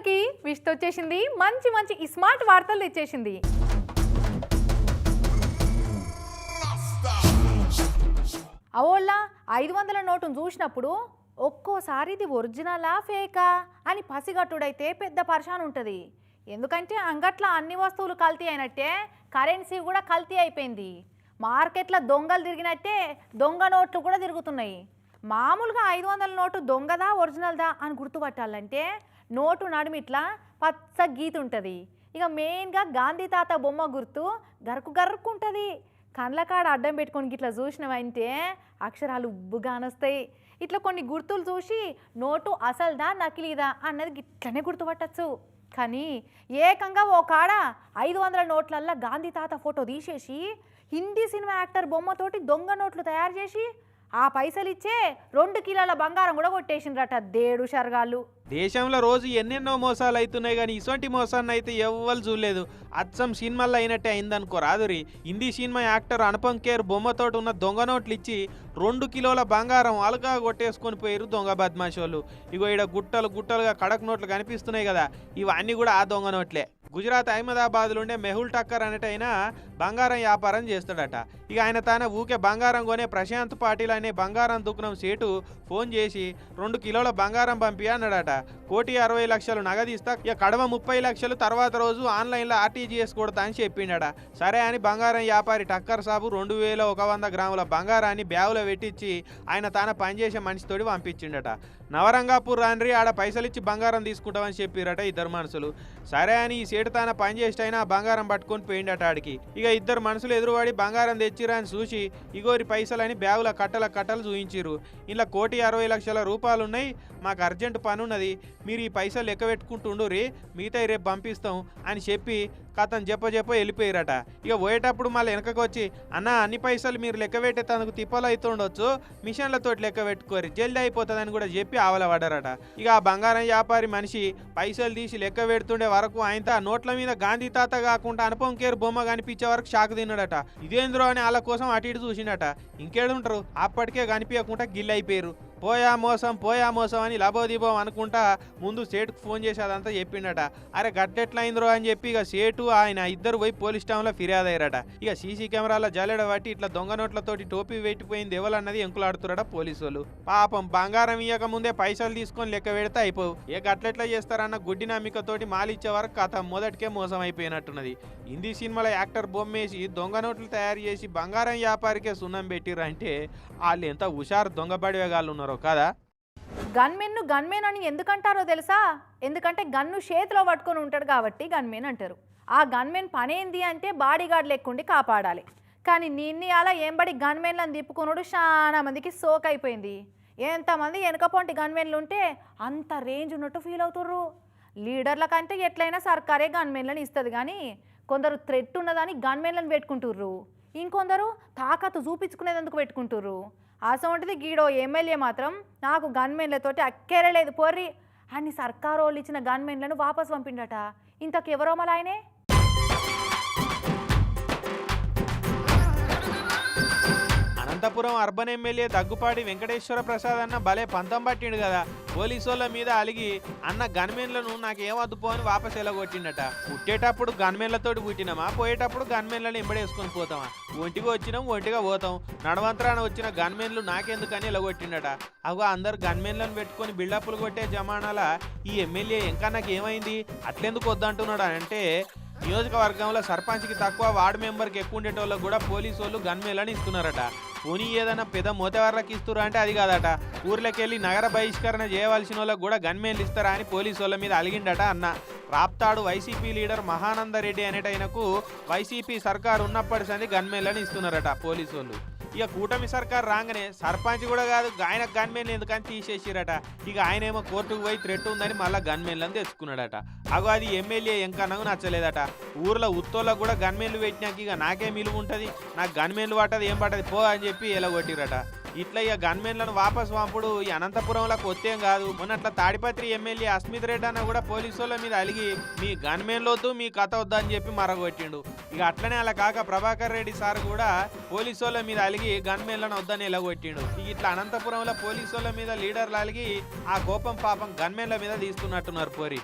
అందరికీ విష్ట వచ్చేసింది. మంచి మంచి స్మార్ట్ వార్తలు తెచ్చేసింది అవోళ్ళ ఐదు వందల నోటును చూసినప్పుడు ఒక్కోసారి ఇది ఒరిజినలా ఫేకా అని పసిగట్టుడైతే పెద్ద పరిశాన్ ఉంటుంది. ఎందుకంటే అంగట్ల అన్ని వస్తువులు కల్తీ అయినట్టే కరెన్సీ కూడా కల్తీ అయిపోయింది. మార్కెట్లో దొంగలు తిరిగినట్టే దొంగ నోట్లు కూడా తిరుగుతున్నాయి. మామూలుగా ఐదు వందల నోటు దొంగదా ఒరిజినల్దా అని గుర్తుపట్టాలంటే నోటు నడుమిట్లా పచ్చ గీత ఉంటుంది. ఇక మెయిన్గా గాంధీ తాత బొమ్మ గుర్తు గరుకు గరుకు ఉంటుంది కండ్ల కాడ అడ్డం పెట్టుకొని ఇట్లా చూసినవంటే అక్షరాలు ఉబ్బుగానొస్తాయి ఇట్లా కొన్ని గుర్తులు చూసి నోటు అసలుదా నకిలీదా అన్నది గిట్లనే గుర్తుపట్టచ్చు. కానీ ఏకంగా ఓ కాడ ఐదు వందల నోట్లల్లో గాంధీ తాత ఫోటో తీసేసి హిందీ సినిమా యాక్టర్ బొమ్మతోటి దొంగ నోట్లు తయారు చేసి ఆ పైసలు ఇచ్చే రెండు కిలోల బంగారం కూడా కొట్టేసిండ్రట దేడు షర్గాళ్ళు దేశంలో రోజు ఎన్నెన్నో మోసాలు అవుతున్నాయి కానీ ఇటువంటి మోసాన్ని అయితే ఎవ్వరు చూడలేదు. అచ్చం సినిమాల్లో అయినట్టే అయిందనుకో రాదురి. హిందీ సినిమా యాక్టర్ అనుపమ్ కేర్ బొమ్మతోటి ఉన్న దొంగ నోట్లు ఇచ్చి రెండు కిలోల బంగారం అలగా కొట్టేసుకొని పోయారు దొంగ బద్మాషోళ్ళు ఇగో ఈడ గుట్టలు గుట్టలుగా కడక్ నోట్లు కనిపిస్తున్నాయి కదా ఇవన్నీ కూడా ఆ దొంగ నోట్లే. గుజరాత్ అహ్మదాబాద్లో ఉండే మెహుల్ టక్కర్ అనేటైనా బంగారం వ్యాపారం చేస్తాడట. ఇక ఆయన తాన ఊకే బంగారం కొనే ప్రశాంత్ పాటిల్ అనే బంగారం దుకాణం సేటు ఫోన్ చేసి రెండు కిలోల బంగారం పంపి అన్నాడట. కోటి అరవై లక్షలు నగదిస్తా ఇక కడవ ముప్పై లక్షలు తర్వాత రోజు ఆన్లైన్లో ఆర్టీజీఎస్ కొడతా అని చెప్పిండట. సరే అని బంగారం వ్యాపారి టక్కర్ సాబు రెండు వేల ఒక వంద గ్రాముల బంగారాన్ని బ్యాగులో పెట్టించి ఆయన తాన పనిచేసే మనిషితోటి పంపించిండట. నవరంగాపూర్ రాన్రి ఆడ పైసలిచ్చి బంగారం తీసుకుంటామని చెప్పిరట ఇద్దరు మనుషులు సరే అని ఈ సేటు తాన పనిచేసేటైనా అయినా బంగారం పట్టుకొని పోయిండట ఆడికి. ఇక ఇద్దరు మనుషులు ఎదురుపడి బంగారం తెచ్చిరా అని చూసి ఇగోరి పైసలని బ్యాగుల కట్టల కట్టలు చూయించిరు ఇలా కోటి అరవై లక్షల రూపాయలు ఉన్నాయి మాకు అర్జెంట్ పని ఉన్నది మీరు ఈ పైసలు లెక్క పెట్టుకుంటుండురి మిగతా రేపు పంపిస్తాం అని చెప్పి కథను చెప్ప చెప్ప వెళ్ళిపోయారట. ఇక పోయేటప్పుడు మళ్ళీ వెనకకు వచ్చి అన్న అన్ని పైసలు మీరు లెక్క తనకు తిప్పలు అవుతుండొచ్చు మిషన్లతో లెక్క పెట్టుకోరు. జల్దీ అయిపోతుందని కూడా చెప్పి ఆవలపడారట ఇక ఆ బంగారం వ్యాపారి మనిషి పైసలు తీసి లెక్క పెడుతుండే వరకు ఆయన నోట్ల మీద గాంధీ తాత కాకుండా అనుపం కేరు బొమ్మ కనిపించే వరకు షాక్ తిన్నాడట. ఇదేంద్రో అని వాళ్ళ కోసం అటు ఇటు చూసిండట. ఇంకేడుంటారు? అప్పటికే కనిపించకుండా గిల్ అయిపోయారు. పోయా మోసం పోయా మోసం అని లబోదీబం అనుకుంటా ముందు సేటుకు ఫోన్ చేసి అదంతా చెప్పిండట. అరే గట్టెట్లయిందిరో అని చెప్పి ఇక సేటు ఆయన ఇద్దరు పోయి పోలీస్ స్టేషన్లో ఫిర్యాదు అయ్యారట ఇక సీసీ కెమెరాల జల్లెడ బట్టి ఇట్లా దొంగ నోట్లతోటి టోపీ పెట్టిపోయింది ఎవలన్నది ఎంకులాడుతున్నారట పోలీసు వాళ్ళు పాపం బంగారం ఇయ్యక ముందే పైసలు తీసుకొని లెక్క పెడితే అయిపోవు. ఏ గట్లెట్లా చేస్తారన్న గుడ్డి నమ్మికతోటి మాలిచ్చే వరకు కథ మొదటికే మోసం అయిపోయినట్టున్నది హిందీ సినిమాల యాక్టర్ బొమ్మేసి దొంగ నోట్లు తయారు చేసి బంగారం వ్యాపారికే సున్నం పెట్టిరంటే వాళ్ళు ఎంత హుషారు దొంగబడివేగాళ్ళు ఉన్నారు. కదా? గన్మెన్ను గన్మెన్ అని ఎందుకంటారో తెలుసా? ఎందుకంటే గన్ను చేతిలో పట్టుకొని ఉంటాడు కాబట్టి గన్మెన్ అంటారు. ఆ గన్మెన్ పనేంది అంటే బాడీగార్డ్ లెక్కుండి కాపాడాలి. కానీ నిన్ని అలా ఏంబడి గన్మెన్లను తిప్పుకున్నాడు చాలా మందికి సోక్ అయిపోయింది ఎంతమంది వెనకపొంటి గన్మెన్లు ఉంటే అంత రేంజ్ ఉన్నట్టు ఫీల్ అవుతుర్రు లీడర్ల కంటే ఎట్లయినా సర్కారే గన్మెన్లను ఇస్తుంది కానీ కొందరు థ్రెట్ ఉన్నదని గన్మెన్లను పెట్టుకుంటుర్రు. ఇంకొందరు తాకత్తు చూపించుకునేందుకు పెట్టుకుంటుర్రు. అసొంటిది గీడో ఎమ్మెల్యే మాత్రం నాకు గన్మెన్లతోటి అక్కేరలేదు పోర్రి. అని సర్కారు వాళ్ళు ఇచ్చిన గన్మెన్లను వాపస్ పంపిండట. ఇంతకెవరో మళ్ళీ ఆయనే? అనంతపురం అర్బన్ ఎమ్మెల్యే దగ్గుపాటి వెంకటేశ్వర ప్రసాద్ అన్న భలే పంతం పట్టిండు కదా. పోలీసోళ్ళ మీద అలిగి అన్న గన్మెన్లను నాకేం వద్దుపో అని వాపస్ ఎలగొట్టిండట పుట్టేటప్పుడు గన్మెన్లతోటి పుట్టినామా? పోయేటప్పుడు గన్మెన్లను ఎంబడేసుకొని పోతామా? ఒంటిగా వచ్చినాం ఒంటిగా పోతాం. నడవంతరాన వచ్చిన గన్మెన్లు నాకెందుకని ఎలగొట్టిండట అగో అందరు గన్మెన్లను పెట్టుకొని బిల్డప్లు కొట్టే జమానాల ఈ ఎమ్మెల్యే ఇంకా నాకు ఏమైంది? అట్లెందుకు వద్దంటున్నాడు అంటే నియోజకవర్గంలో సర్పంచ్కి తక్కువ వార్డు మెంబర్కి ఎక్కువ ఉండేటోళ్ళకి కూడా పోలీసు వాళ్ళు గన్మేలని ఇస్తున్నారట. పోనీ ఏదైనా పెద్ద మోతెవర్లకు ఇస్తురా అంటే అది కాదట. ఊర్లకెళ్ళి నగర బహిష్కరణ చేయవలసిన వాళ్ళకి కూడా గన్మేన్లు ఇస్తారా అని పోలీసు వాళ్ళ మీద అలిగిండట అన్న. రాప్తాడు వైసీపీ లీడర్ మహానందరెడ్డి అనేటైనకు వైసీపీ సర్కారు ఉన్నప్పటి సంది గన్మేన్లని ఇస్తున్నారట పోలీసు వాళ్ళు ఇక కూటమి సర్కార్ రాగానే సర్పంచ్ కూడా కాదు ఆయన గన్మెన్లు ఎందుకని తీసేసిరట? ఇక ఆయన ఏమో కోర్టుకు పోయి థ్రెట్ ఉందని మళ్ళీ గన్మెన్లను తెచ్చుకున్నాడట. అగో అది ఎమ్మెల్యే ఎంకనకు నచ్చలేదట. ఊర్లో ఉత్తోళ్ళకు కూడా గన్మెన్లు పెట్టినాక ఇక నాకేం విలువ ఉంటుంది నాకు గన్మెన్లు పట్టదు ఏం పట్టదు పో అని చెప్పి ఎలా కొట్టిరట ఇట్లా ఇక గన్మెన్లను వాపస్ పంపుడు ఈ అనంతపురంలో కొత్తేం కాదు. మొన్నట్ల తాడిపత్రి ఎమ్మెల్యే అస్మిత్ రెడ్డి అన్న కూడా పోలీసు వాళ్ళ మీద అలిగి మీ గన్మెన్లు వద్దు మీ కథ వద్దు అని చెప్పి మరగొట్టిండు. ఇక అట్లనే అలా కాక ప్రభాకర్ రెడ్డి సార్ కూడా పోలీసు వాళ్ళ మీద అలిగి గన్మెన్లను వద్దని ఎలగొట్టిండు ఇక ఇట్లా అనంతపురంలో పోలీసు మీద లీడర్లు అలిగి ఆ కోపం పాపం గన్మెన్ల మీద తీస్తున్నట్టున్నారు పోరి.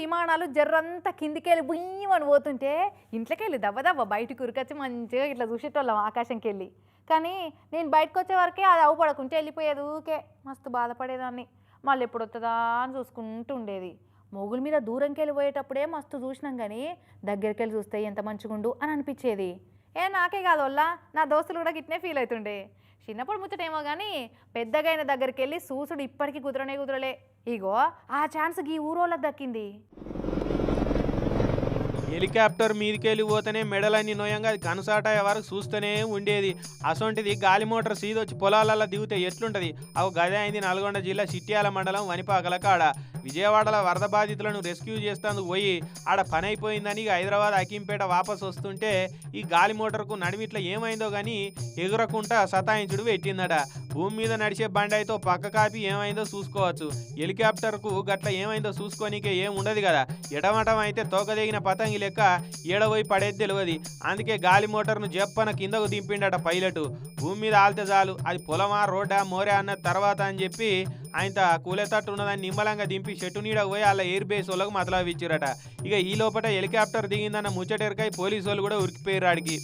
విమానాలు విమానాలు జర్రంతా కిందికెళ్ళి బుయ్యమని పోతుంటే ఇంట్లోకెళ్ళి దవ్వ దవ్వ బయటకు ఉరికొచ్చి మంచిగా ఇట్లా చూసేటోళ్ళం ఆకాశంకి వెళ్ళి కానీ నేను బయటకు వచ్చే వరకే అది అవపడకుంటే వెళ్ళిపోయేది ఊకే మస్తు బాధపడేదాన్ని. మళ్ళీ ఎప్పుడు వస్తుందా అని చూసుకుంటూ ఉండేది. మొగుల మీద దూరంకి వెళ్ళిపోయేటప్పుడే మస్తు చూసినాం కానీ దగ్గరికి వెళ్ళి చూస్తే ఎంత మంచిగుండు అని అనిపించేది. ఏ నాకే కాదు వల్ల నా దోస్తులు కూడా గిట్నే ఫీల్ అవుతుండే. చిన్నప్పుడు ముచ్చటేమో కానీ పెద్దగా అయిన దగ్గరికి వెళ్ళి సూసుడు ఇప్పటికీ కుదరనే కుదరలే. ఇగో ఆ ఛాన్స్ ఈ ఊరోళ్ళకి దక్కింది. హెలికాప్టర్ మీదికెళ్ళి పోతేనే మెడలన్నీ నోయంగా అది కనసాట వరకు చూస్తూనే ఉండేది. అసొంటిది గాలి మోటార్ సీదొచ్చి పొలాలలో దిగితే ఎట్లుంటది? అవు గదే అయింది నల్గొండ జిల్లా చిట్యాల మండలం వనిపాకల కాడ. విజయవాడలో వరద బాధితులను రెస్క్యూ చేస్తాందుకు పోయి ఆడ పని అయిపోయిందని హైదరాబాద్ అకింపేట వాపస్ వస్తుంటే ఈ గాలి మోటార్కు నడిమిట్ల ఏమైందో కానీ ఎగురకుండా సతాయించుడు పెట్టిందట. భూమి మీద నడిచే బండైతో పక్క కాపి ఏమైందో చూసుకోవచ్చు. హెలికాప్టర్కు గట్ల ఏమైందో చూసుకోనికే ఏం ఉండదు కదా ఎడమటం అయితే తోకదగిన పతంగి లెక్క ఏడవోయి పడేది తెలియదు అందుకే గాలి మోటార్ను జప్పన కిందకు దింపిండట పైలట్. భూమి మీద ఆల్తే చాలు అది పొలమా రోడ్డా మోరే అన్న తర్వాత అని చెప్పి ఆయన కూలేతట్టు ఉన్నదాన్ని నిమ్మలంగా దింపి చెట్టు నీడ పోయి వాళ్ళ ఎయిర్ బేస్ వాళ్ళకు మతలావి ఇచ్చిరట ఇక ఈ లోపల హెలికాప్టర్ దిగిందన్న ముచ్చటెరకాయ పోలీసు వాళ్ళు కూడా ఉరికిపోయారు ఆడికి.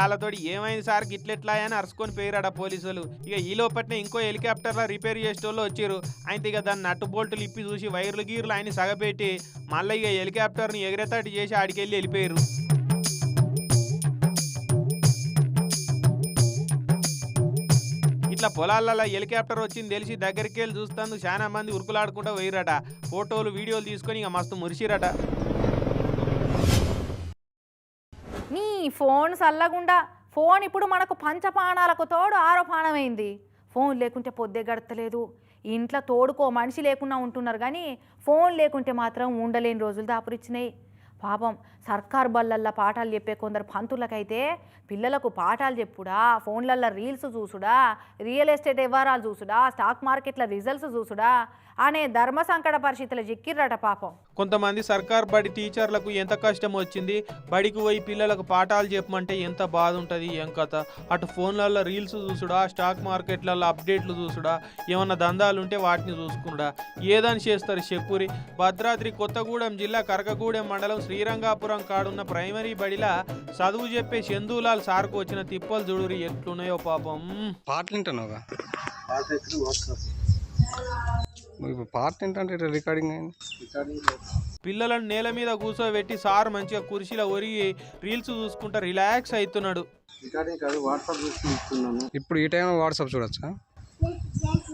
వాళ్ళతోటి ఏమైంది సార్? గిట్లెట్లా అని అరుచుకొని పోయిరాడ పోలీసులు. ఇక ఈ లోపట్నే ఇంకో హెలికాప్టర్లో రిపేర్ చేసేటోళ్ళు వచ్చారు ఆయన ఇక దాన్ని నట్టు బోల్టులు ఇప్పి చూసి వైర్లు గీర్లు ఆయన సగపెట్టి మళ్ళీ ఇక హెలికాప్టర్ని ఎగరేతాటి చేసి ఆడికెళ్ళి వెళ్ళిపోయారు ఇట్లా పొలాలలో హెలికాప్టర్ వచ్చింది తెలిసి దగ్గరికి వెళ్ళి చూస్తాను చాలా మంది ఉరుకులాడుకుంటూ పోయిరట ఫోటోలు వీడియోలు తీసుకొని ఇక మస్తు మురిసిరట ఫోన్ చల్లగుండా ఫోన్ ఇప్పుడు మనకు పంచపానాలకు తోడు ఆరోపాణమైంది. ఫోన్ లేకుంటే పొద్దే గడతలేదు. ఇంట్లో తోడుకో మనిషి లేకుండా ఉంటున్నారు కానీ ఫోన్ లేకుంటే మాత్రం ఉండలేని రోజులు దాపురిచ్చినాయి. పాపం సర్కార్ బళ్ళల్లో పాఠాలు చెప్పే కొందరు పంతులకైతే పిల్లలకు పాఠాలు చెప్పుడా ఫోన్లల్లో రీల్స్ చూసుడా రియల్ ఎస్టేట్ వ్యవహారాలు చూసుడా స్టాక్ మార్కెట్ల రిజల్ట్స్ చూసుడా అనే ధర్మ సంకట పరిస్థితులు చిక్కిర్రట పాపం. కొంతమంది సర్కార్ బడి టీచర్లకు ఎంత కష్టం వచ్చింది? బడికి పోయి పిల్లలకు పాఠాలు చెప్పమంటే ఎంత బాధ ఉంటుంది? ఏం కథ? అటు ఫోన్లలో రీల్స్ చూసుడా స్టాక్ మార్కెట్లలో అప్డేట్లు చూసుడా ఏమన్నా దందాలు ఉంటే వాటిని చూసుకుడా? ఏదని చేస్తారు చెప్పురి? భద్రాద్రి కొత్తగూడెం జిల్లా కరకగూడెం మండలం శ్రీరంగాపురం కాడున్న ప్రైమరీ బడిలా చదువు చెప్పే చందూలాల్ సార్కు వచ్చిన తిప్పలు చూడురి ఎట్లున్నాయో పాపం. పాటలు వింటుంటే ఇట్లా రికార్డింగ్ అయింది? పిల్లలను నేల మీద కూర్చోబెట్టి సార్ మంచిగా కుర్చీలో ఒరిగి రీల్స్ చూసుకుంటా రిలాక్స్ అవుతున్నాడు. రికార్డింగ్ కాదు వాట్సాప్ చూసి ఇస్తున్నాను ఇప్పుడు ఈ టైంలో వాట్సాప్ చూడొచ్చా?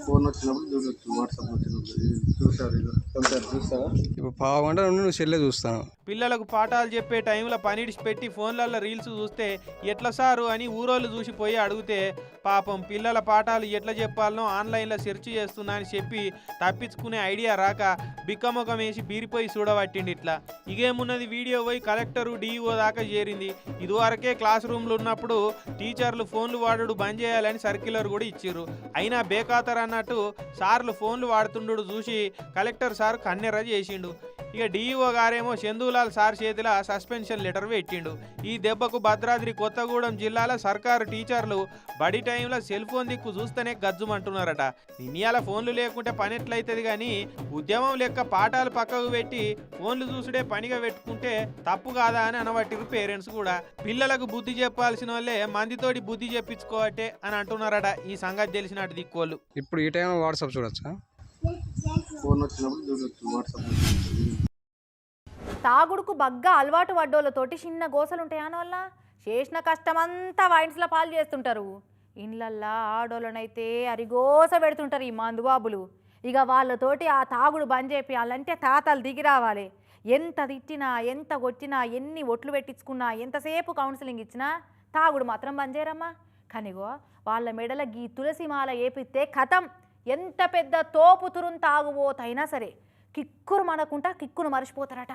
ఫోన్ వచ్చినప్పుడు చూడొచ్చు వాట్సాప్ వచ్చినప్పుడు చూసారు చూస్తారా ఇప్పుడు పావు గంట నుండి నువ్వు సెల్లే చూస్తాను. పిల్లలకు పాఠాలు చెప్పే టైంలో పనిడిచి పెట్టి ఫోన్లలో రీల్స్ చూస్తే ఎట్లా సారు అని ఊరోళ్ళు చూసి పోయి అడిగితే పాపం పిల్లల పాఠాలు ఎట్లా చెప్పాలనో ఆన్లైన్లో సెర్చ్ చేస్తున్నా అని చెప్పి తప్పించుకునే ఐడియా రాక బిక్కముఖం వేసి బీరిపోయి చూడబట్టిండి ఇట్లా. ఇగేమున్నది వీడియో పోయి కలెక్టరు డిఈఓ దాకా చేరింది. ఇదివరకే క్లాస్ రూమ్లు ఉన్నప్పుడు టీచర్లు ఫోన్లు వాడుడు బంద్ చేయాలని సర్క్యులర్ కూడా ఇచ్చిర్రు. అయినా బేఖాతర్ అన్నట్టు సార్లు ఫోన్లు వాడుతుండు చూసి కలెక్టర్ సార్ కన్నెర్ర చేసిండు. ఇక డిఈఓ గారేమో చందూలాల్ సార్ చేతిలో సస్పెన్షన్ లెటర్ పెట్టిండు. ఈ దెబ్బకు భద్రాద్రి కొత్తగూడెం జిల్లాల సర్కారు టీచర్లు బడి టైంలో సెల్ ఫోన్ దిక్కు చూస్తేనే గజ్జుమంటున్నారట. నిన్నయాల ఫోన్లు లేకుంటే పని ఎట్లయితుంది కానీ ఉద్యమం లెక్క పాఠాలు పక్కకు పెట్టి ఫోన్లు చూసుడే పనిగా పెట్టుకుంటే తప్పు కాదా అని అనబట్టిరు పేరెంట్స్ కూడా. పిల్లలకు బుద్ధి చెప్పాల్సిన వాళ్ళే మందితోటి బుద్ధి చెప్పించుకోవట్టే అని అంటున్నారట ఈ సంగతి తెలిసినట్టు దిక్కోళ్ళు. ఇప్పుడు ఈ టైంలో వాట్సాప్ చూడొచ్చా? ఫోన్ వచ్చినప్పుడు చూడొచ్చు వాట్సాప్ తాగుడుకు బగ్గా అలవాటు పడ్డోళ్ళతోటి చిన్న గోసలుంటాయా వల్ల? చేసిన కష్టమంతా వాయింట్స్లో పాలు చేస్తుంటారు. ఇండ్లల్లా ఆడోళ్ళనైతే అరిగోస పెడుతుంటారు ఈ మందుబాబులు ఇక వాళ్ళతోటి ఆ తాగుడు బంద్ చేపియాలంటే తాతలు దిగి రావాలి. ఎంత తిట్టినా ఎంత కొట్టినా ఎన్ని ఒట్లు పెట్టించుకున్నా ఎంతసేపు కౌన్సిలింగ్ ఇచ్చినా తాగుడు మాత్రం బంద్ చేయరమ్మా. కానిగో వాళ్ళ మెడల గీ తులసి మాల ఏపిస్తే కథం. ఎంత పెద్ద తోపు తురుం తాగుబోతైనా సరే కిక్కురు మనకుంటా కిక్కును మర్చిపోతారట.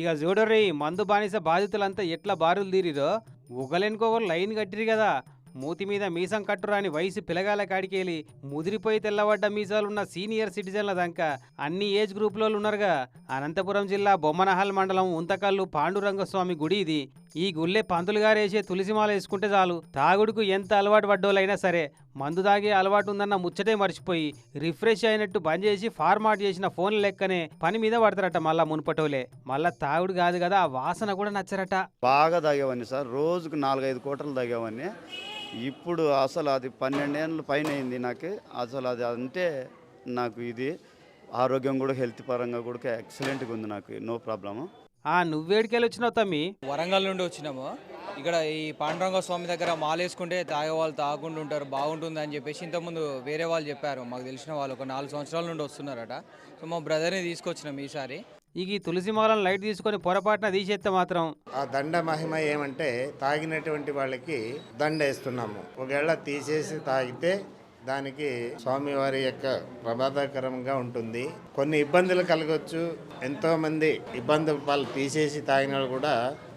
ఇక చూడర్రి మందు బానిస బాధితులంతా ఎట్లా బారులు తీరిరో? ఒకలెనుకోకరు లైన్ కట్టిరు కదా. మూతి మీద మీసం కట్టురాని వయసు పిలగాల కాడికెళ్ళి ముదిరిపోయి తెల్లబడ్డ మీసాలున్న సీనియర్ సిటిజన్ల దాకా. అన్ని ఏజ్ గ్రూపులో ఉన్నారుగా. అనంతపురం జిల్లా బొమ్మనహల్ మండలం ఉంతకల్లు పాండురంగస్వామి గుడి ఇది. ఈ గుళ్ళే పంతులుగారేసే తులసిమాల వేసుకుంటే చాలు. తాగుడుకు ఎంత అలవాటు పడ్డోళ్ళైనా సరే మందు తాగే అలవాటు ఉందన్న ముచ్చటే మర్చిపోయి రిఫ్రెష్ అయినట్టు బంద్ చేసి ఫార్మాట్ చేసిన ఫోన్ లెక్కనే పని మీద పడతారట మళ్ళా మునుపటోలే మళ్ళా తాగుడు కాదు కదా ఆ వాసన కూడా నచ్చరట. బాగా తాగేవాడిని సార్. రోజుకు నాలుగైదు కోటలు తాగేవాడిని. ఇప్పుడు అసలు అది పన్నెండేళ్ళ పైన అయింది నాకు. అసలు అది అంటే నాకు ఇది ఆరోగ్యం కూడా హెల్త్ పరంగా కూడా ఎక్సలెంట్గా ఉంది నాకు నో ప్రాబ్లము. ఆ నువ్వేడికెళ్ళి వచ్చినావు తమ్మి? వరంగల్ నుండి వచ్చినాము. ఇక్కడ ఈ పాండురంగ స్వామి దగ్గర మాలేసుకుంటే తాగే వాళ్ళు తాగకుండా ఉంటారు బాగుంటుంది అని చెప్పేసి ఇంతకుముందు వేరే వాళ్ళు చెప్పారు. మాకు తెలిసిన వాళ్ళు ఒక నాలుగు సంవత్సరాల నుండి వస్తున్నారట. సో మా బ్రదర్ని తీసుకొచ్చినాం ఈసారి. ఇక ఈ తులసి మాలను లైట్ తీసుకొని పొరపాటున తీసేస్తే మాత్రం. ఆ దండ మహిమ ఏమంటే తాగినటువంటి వాళ్ళకి దండ వేస్తున్నాము. ఒకవేళ తీసేసి తాగితే దానికి స్వామివారి యొక్క ప్రమాదకరంగా ఉంటుంది. కొన్ని ఇబ్బందులు కలగవచ్చు ఎంతోమంది ఇబ్బందులు ఇబ్బంది వాళ్ళు తీసేసి తాగిన వాళ్ళు కూడా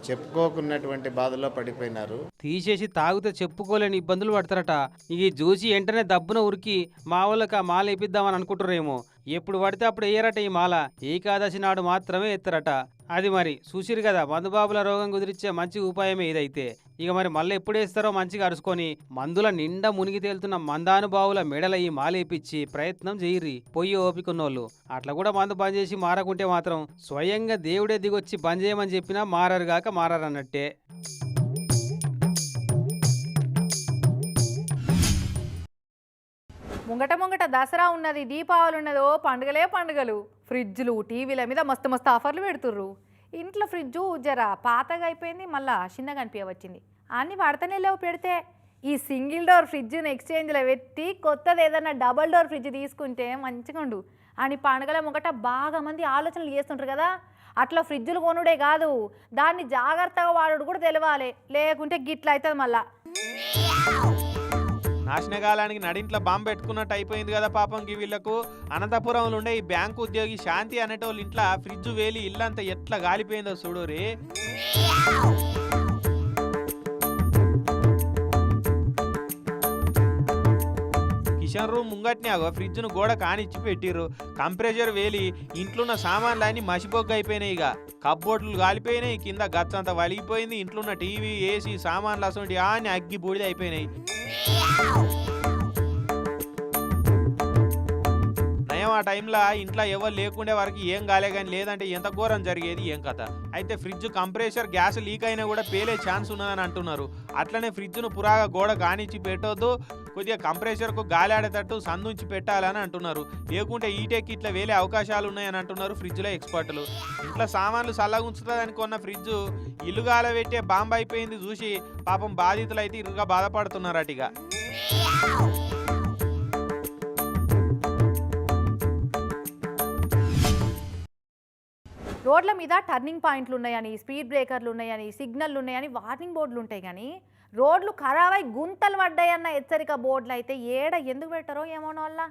చెప్పుకోకున్నటువంటి బాధలో పడిపోయినారు. తీసేసి తాగితే చెప్పుకోలేని ఇబ్బందులు పడతారట. ఇక చూసి వెంటనే దబ్బున ఉరికి మా వాళ్ళకి ఆ మాల వేపిద్దామని అనుకుంటారేమో ఎప్పుడు పడితే అప్పుడు వేయరట ఈ మాల. ఏకాదశి నాడు మాత్రమే ఎత్తారట. అది మరి చూసిరు కదా మందుబాబుల రోగం కుదిరిచ్చే మంచి ఉపాయమే ఇదైతే. ఇక మరి మళ్ళీ ఎప్పుడు వేస్తారో మంచిగా అరుచుకొని మందుల నిండా మునిగి తేలుతున్న మందానుభావుల మెడల ఈ మాలేపిచ్చి ప్రయత్నం చేయరి పొయ్యి ఓపికన్నోళ్ళు. అట్లా కూడా మందు బంద్ చేసి మారకుంటే మాత్రం స్వయంగా దేవుడే దిగొచ్చి బంద్ చేయమని చెప్పినా మారరుగాక మారరన్నట్టే. ముంగట ముంగట దసరా ఉన్నది దీపావళి ఉన్నదో పండుగలే పండుగలు. ఫ్రిడ్జ్లు టీవీల మీద మస్తు మస్తు ఆఫర్లు పెడుతుర్రు. ఇంట్లో ఫ్రిడ్జు జర పాతగా అయిపోయింది మళ్ళా చిన్నగా అనిపించవచ్చింది. అన్ని వాడతానే లేవు పెడితే. ఈ సింగిల్ డోర్ ఫ్రిడ్జ్ని ఎక్స్చేంజ్లో పెట్టి కొత్తది ఏదైనా డబల్ డోర్ ఫ్రిడ్జ్ తీసుకుంటే మంచిగా ఉండు అని పండుగల ముంగట బాగా మంది ఆలోచనలు చేస్తుంటారు కదా. అట్లా ఫ్రిడ్జ్లు కొనుడే కాదు. దాన్ని జాగ్రత్తగా వాడుడు కూడా తెలవాలి. లేకుంటే గిట్ల అవుతుంది మళ్ళా. నాశనకాలానికి నడింట్లో బాంబు పెట్టుకున్నట్టు అయిపోయింది కదా పాపం వీళ్ళకు. అనంతపురంలో ఉండే ఈ బ్యాంకు ఉద్యోగి శాంతి అనేటోళ్ళ ఇంట్లో ఫ్రిడ్జ్ వేలి ఇల్లంతా ఎట్లా గాలిపోయిందో చూడోరే కిచెన్ రూమ్ ముంగట్నే అగో ఫ్రిడ్జ్ను గోడ కానిచ్చి పెట్టిర్రు. కంప్రెషర్ వేలి ఇంట్లో ఉన్న అన్ని మసిబొగ్గ అయిపోయినాయి ఇక కబ్బోర్డులు కాలిపోయినాయి కింద గచ్చంత వలిగిపోయింది ఇంట్లో ఉన్న టీవీ ఏసీ సామాన్లు అసలు అని అగ్గి బూడిద అయిపోయినాయి ఆ టైంలో ఇంట్లో ఎవరు లేకుండే వరకు ఏం కాలే కానీ లేదంటే ఎంత ఘోరం జరిగేది ఏం కథ. అయితే ఫ్రిడ్జ్ కంప్రెషర్ గ్యాస్ లీక్ అయినా కూడా పేలే ఛాన్స్ ఉన్నదని అంటున్నారు. అట్లనే ఫ్రిడ్జ్ను పురాగా గోడ కానిచ్చి పెట్టొద్దు కొద్దిగా కంప్రెషర్కు గాలి ఆడేటట్టు సందుంచి పెట్టాలని అంటున్నారు. లేకుంటే ఈటెక్ ఇట్లా వేలే అవకాశాలు ఉన్నాయని అంటున్నారు ఫ్రిడ్జ్లో ఎక్స్పర్ట్లు. ఇట్లా సామాన్లు చల్లగా ఉంచుతుందని కొన్న ఫ్రిడ్జ్ ఇల్లు గాలబెట్టే బాంబు అయిపోయింది చూసి పాపం బాధితులు అయితే ఇరుగా బాధపడుతున్నారట రోడ్ల మీద టర్నింగ్ పాయింట్లు ఉన్నాయని స్పీడ్ బ్రేకర్లు ఉన్నాయని సిగ్నల్లు ఉన్నాయని వార్నింగ్ బోర్డులు ఉంటాయి కానీ రోడ్లు ఖరాబై గుంతలు పడ్డాయన్న హెచ్చరిక బోర్డులు అయితే ఏడ ఎందుకు పెట్టారో ఏమోనో వల్ల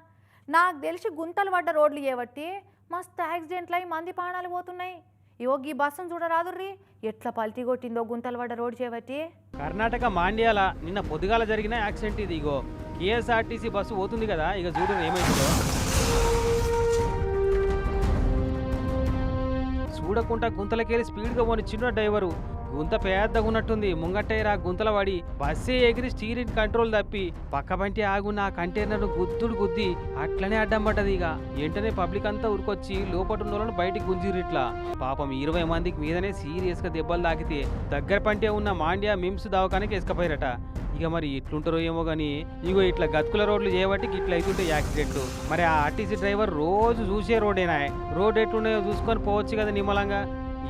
నాకు తెలిసి గుంతలు పడ్డ రోడ్లు ఏవట్టి మస్తు యాక్సిడెంట్లు అయి మంది ప్రాణాలు పోతున్నాయి. ఇవో ఈ బస్సును చూడరాదుర్రి ఎట్లా పల్టీ కొట్టిందో గుంతలు పడ్డ రోడ్డు చేపట్టి. కర్ణాటక మాండ్యాల నిన్న పొద్దుగాల జరిగిన యాక్సిడెంట్ ఇది ఇగో. కేఎస్ఆర్టీసీ బస్సు పోతుంది కదా ఇక చూడు ఏమైతుందో. చూడకుండా గుంతలకెళ్ళి స్పీడ్గా పోని చిన్న డ్రైవరు. గుంత పెద్దగా ఉన్నట్టుంది. ముంగట్టయ్య గుంతల పడి బస్సే ఎగిరి స్టీరింగ్ కంట్రోల్ తప్పి పక్కబంటి ఆగున్న ఆ కంటైనర్ను గుద్దుడు గుద్ది అట్లనే అడ్డం పడ్డది ఇక. వెంటనే పబ్లిక్ అంతా ఉరికొచ్చి లోపల ఉన్న బయటికి గుంజిరు ఇట్లా. పాపం ఇరవై మందికి మీదనే సీరియస్గా దెబ్బలు తాకితే దగ్గర పంటే ఉన్న మాండ్యా మిమ్స్ దవాఖానకి ఎసుకపోయారట. ఇక మరి ఇట్లుంటారో ఏమో కానీ ఇగో ఇట్లా గతుకుల రోడ్లు చేయబట్టి ఇట్లా అవుతుంటే యాక్సిడెంట్లు మరి ఆ ఆర్టీసీ డ్రైవర్ రోజు చూసే రోడేనా? రోడ్ ఎట్లున్నాయో చూసుకొని పోవచ్చు కదా నిమ్మలంగా.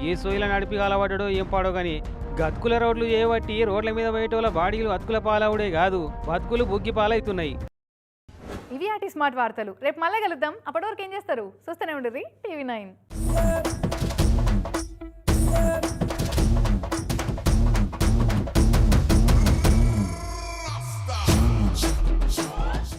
ఏ సోయిల నడిపి అలవాడో ఏం పాడో కానీ గతుకుల రోడ్లు చేయబట్టి రోడ్ల మీద బయట బాడీలు అతుకుల పాలవుడే కాదు. బతుకులు బుగ్గి పాలవుతున్నాయి ఇవి ఆటి స్మార్ట్ వార్తలు. రేపు మళ్ళీ కలుద్దాం. అప్పటి వరకు ఏం చేస్తారు? చూస్తూనే ఉండదు టీవీ నైన్.